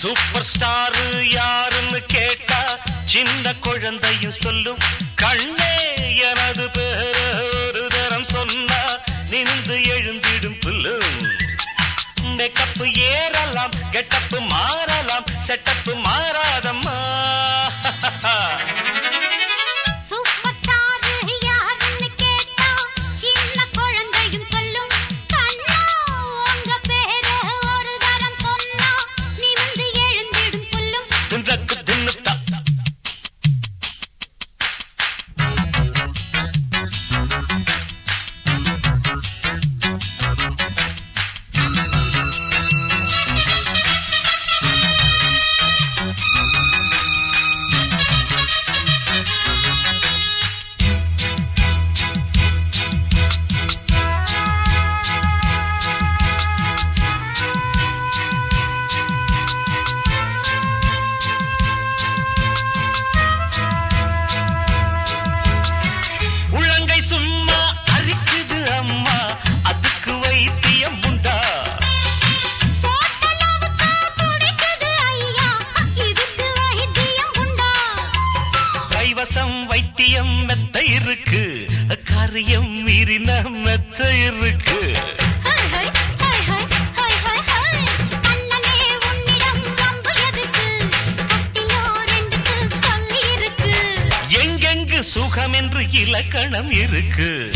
Super star யாருன்னு கேட்டா சின்ன குழந்தையும் சொல்லும். கண்ணே எனது பேர் ஒரு தரம் சொன்ன காரியம் மீறி மெத்த இருக்கு. சுகம் என்று இலக்கணம் இருக்கு.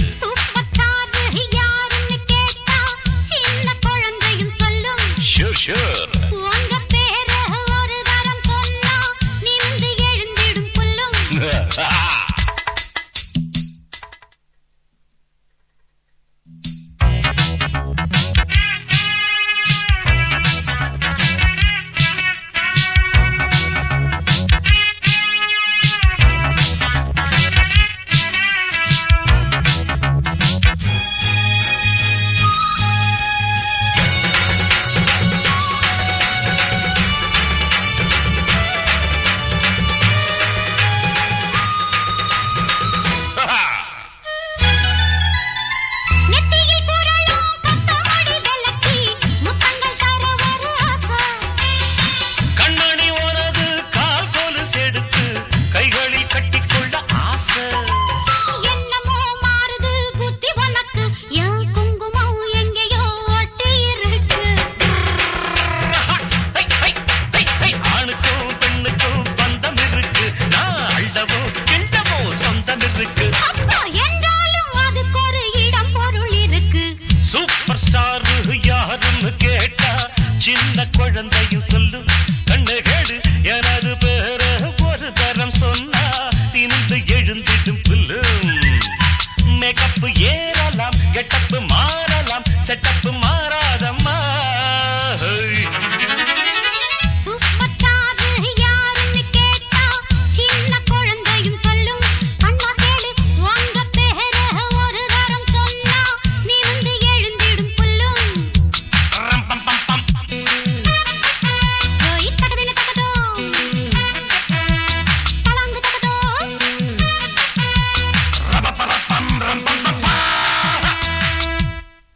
குழந்தையும் சொல்லும்